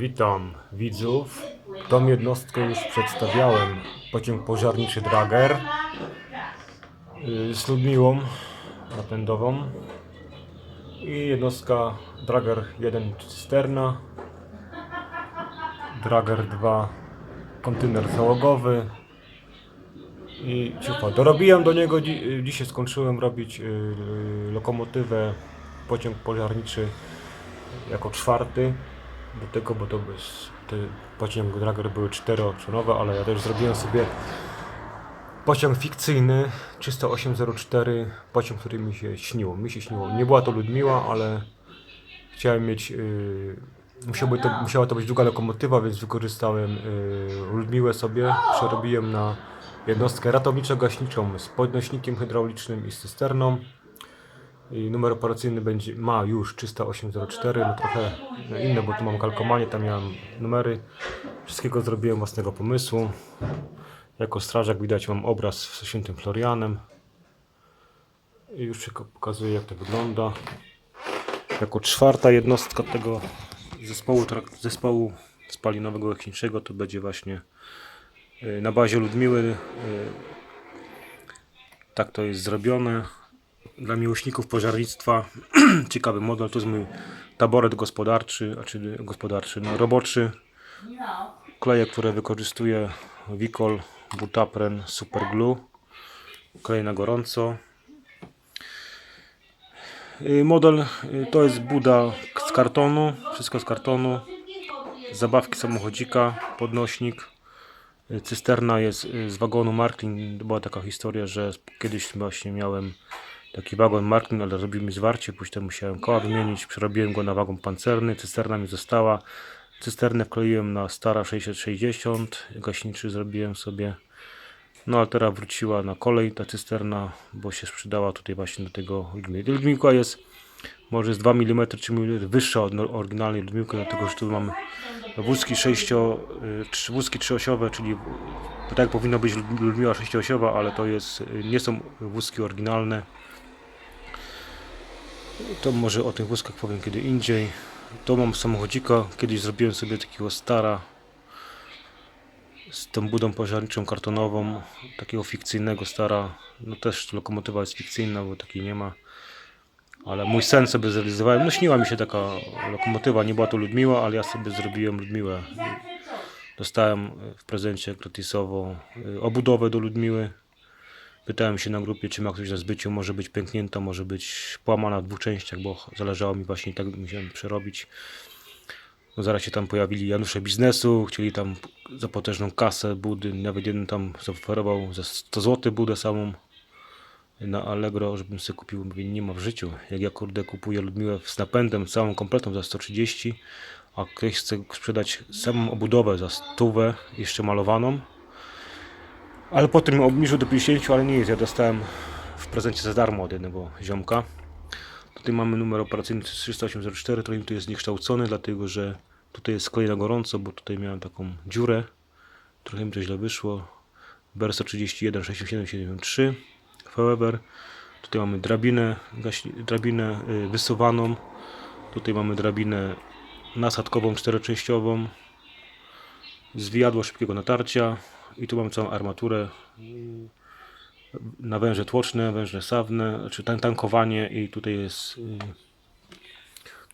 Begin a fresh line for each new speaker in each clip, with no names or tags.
Witam widzów. Tą jednostkę już przedstawiałem. Pociąg pożarniczy Drager y, z Ludmiłą napędową i jednostka Drager 1 cysterna, Drager 2 kontener załogowy i ciupa. Dorobiłem do niego, dzi- dzisiaj skończyłem robić y, lokomotywę pociąg pożarniczy jako czwarty do tego, bo to bez, te pociąg Drager były czteroczłonowe, ale ja też zrobiłem sobie pociąg fikcyjny 30804, pociąg, który mi się śniło. Mi się śniło. Nie była to Ludmiła, ale chciałem mieć. Yy, to, musiała to być długa lokomotywa, więc wykorzystałem yy, Ludmiłę sobie, przerobiłem na jednostkę ratowniczo-gaśniczą z podnośnikiem hydraulicznym i cysterną. I numer operacyjny będzie, ma już 30804, no trochę inne, bo tu mam kalkomanie, tam miałem numery. Wszystkiego zrobiłem własnego pomysłu. Jako strażak widać mam obraz z świętym Florianem. I już pokazuję jak to wygląda. Jako czwarta jednostka tego zespołu, zespołu spalinowego leczniczego to będzie właśnie y, na bazie Ludmiły. y, Tak to jest zrobione dla miłośników pożarnictwa ciekawy model. To jest mój taboret gospodarczy, a czy gospodarczy, no roboczy. Kleje, które wykorzystuję Wicol, Butapren, Superglue. Kleje na gorąco. Y, Model y, to jest buda z kartonu, wszystko z kartonu. Zabawki samochodzika, podnośnik. Y, Cysterna jest z wagonu Marklin. Była taka historia, że kiedyś właśnie miałem taki wagon Marklin, ale zrobił zwarcie, później musiałem koła wymienić, przerobiłem go na wagon pancerny, cysterna mi została. Cysternę wkleiłem na stara 660, gaśniczy zrobiłem sobie. No ale teraz wróciła na kolej ta cysterna, bo się sprzedała tutaj właśnie do tego Ludmilka. Ludmilka jest może z 2 mm czy mm wyższa od oryginalnej Ludmilki, dlatego że tu mamy wózki 6, wózki trzyosiowe, czyli tak powinno być Lud- Ludmiła sześciosiowa, ale to jest, y, nie są wózki oryginalne. To może o tych wózkach powiem kiedy indziej. To mam samochodzika. Kiedyś zrobiłem sobie takiego stara z tą budą pożarniczą kartonową, takiego fikcyjnego stara. No też lokomotywa jest fikcyjna, bo takiej nie ma. Ale mój sen sobie zrealizowałem. No śniła mi się taka lokomotywa, nie była to Ludmiła, ale ja sobie zrobiłem Ludmiłę. Dostałem w prezencie gratisową y, obudowę do Ludmiły. Pytałem się na grupie, czy ma ktoś na zbyciu, może być pęknięta, może być połamana w dwóch częściach, bo zależało mi właśnie i tak musiałem przerobić. No zaraz się tam pojawili Janusze biznesu, chcieli tam za potężną kasę budy, nawet jeden tam zaoferował za 100 zł budę samą na Allegro, żebym sobie kupił, mówię, nie ma w życiu. Jak ja kurde kupuję Ludmiłę z napędem, całą kompletną za 130, a ktoś chce sprzedać samą obudowę za stówę, jeszcze malowaną, ale potem ją obniżył do 50, ale nie jest. Ja dostałem w prezencie za darmo od jednego ziomka. Tutaj mamy numer operacyjny 30804, trochę tu jest zniekształcony, dlatego że tutaj jest klej na gorąco, bo tutaj miałem taką dziurę. Trochę mi to źle wyszło. BR 131 6773 However, tutaj mamy drabinę, drabinę y, wysuwaną. Tutaj mamy drabinę nasadkową czteroczęściową. Zwijadło szybkiego natarcia. I tu mamy całą armaturę na węże tłoczne, węże sawne, czy tan- tankowanie i tutaj jest y,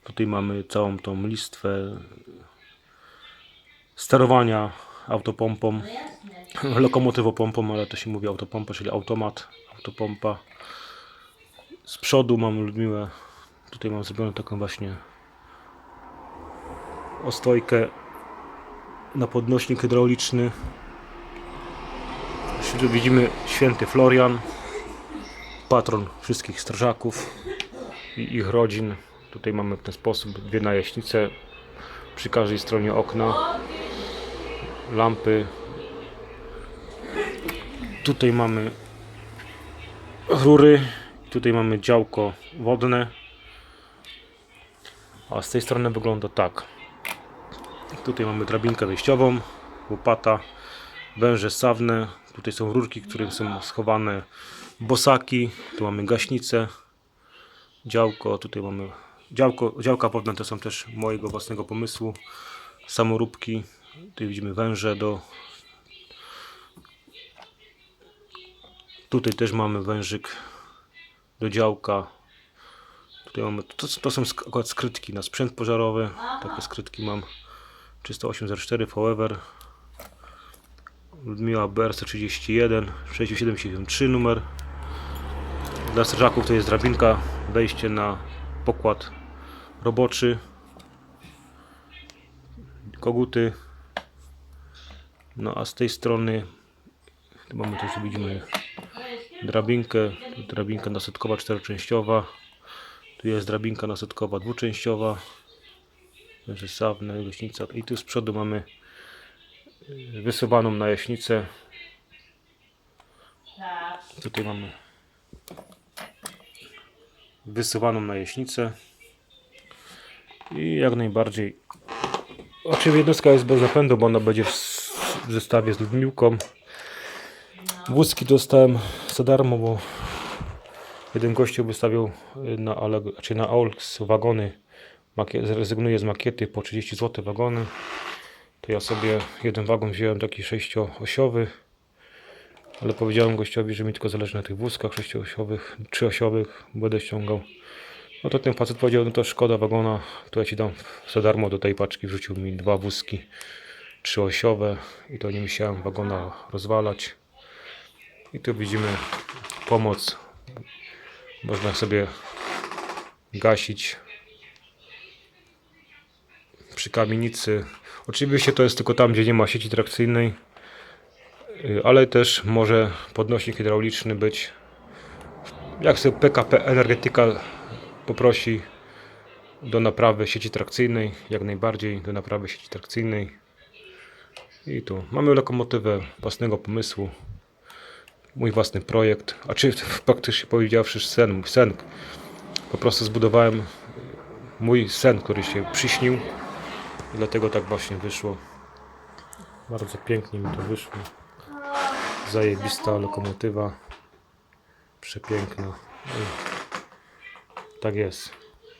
tutaj mamy całą tą listwę sterowania autopompą, lokomotywopompą, ale to się mówi autopompa, czyli automat, autopompa. Z przodu mam Ludmiłę, tutaj mam zrobioną taką właśnie ostojkę na podnośnik hydrauliczny. Tu widzimy święty Florian, patron wszystkich strażaków i ich rodzin. Tutaj mamy w ten sposób dwie najaśnice przy każdej stronie okna, lampy. Tutaj mamy rury, tutaj mamy działko wodne, a z tej strony wygląda tak. Tutaj mamy drabinkę wejściową, łopata, węże sawne. Tutaj są rurki, w których są schowane bosaki. Tu mamy gaśnicę, działko. Tutaj mamy działko, działka wodne to są też mojego własnego pomysłu. samoróbki. Tu widzimy węże do. Tutaj też mamy wężyk do działka. Tutaj mamy, to, to są akurat skrytki na sprzęt pożarowy. Takie skrytki mam. 30804 Forever. Ludmiła BRC31 6773 numer. Dla strażaków to jest drabinka, wejście na pokład roboczy. Koguty. No a z tej strony mamy też widzimy drabinkę, drabinka nasetkowa czteroczęściowa. Tu jest drabinka nasetkowa dwuczęściowa. Sawne, gaśnica. I tu z przodu mamy wysuwaną na jaśnicę. Tutaj mamy wysuwaną na jaśnicę. I jak najbardziej. Oczywiście jednostka jest bez zapędu, bo ona będzie w zestawie z Ludmiłką. Wózki dostałem za darmo, bo jeden gościu wystawił y, na, Alleg- znaczy na Aulx wagony. Makie- Zrezygnuję z makiety po 30 zł wagony. To ja sobie jeden wagon wziąłem taki sześcioosiowy. Ale powiedziałem gościowi, że mi tylko zależy na tych wózkach sześcioosiowych, trzyosiowych będę ściągał. No to ten facet powiedział, no to szkoda wagona, to ja ci dam za darmo do tej paczki. Wrzucił mi dwa wózki trzyosiowe i to nie musiałem wagona rozwalać. I tu widzimy pomoc. Można sobie gasić przy kamienicy. Oczywiście to jest tylko tam, gdzie nie ma sieci trakcyjnej, y, ale też może podnośnik hydrauliczny być. Jak sobie PKP Energetyka poprosi do naprawy sieci trakcyjnej, jak najbardziej do naprawy sieci trakcyjnej. I tu mamy lokomotywę własnego pomysłu, mój własny projekt, a czy praktycznie powiedziawszy sen, mój sen. Po prostu zbudowałem mój sen, który się przyśnił dlatego tak właśnie wyszło. Bardzo pięknie mi to wyszło. Zajebista lokomotywa. Przepiękna. Tak jest.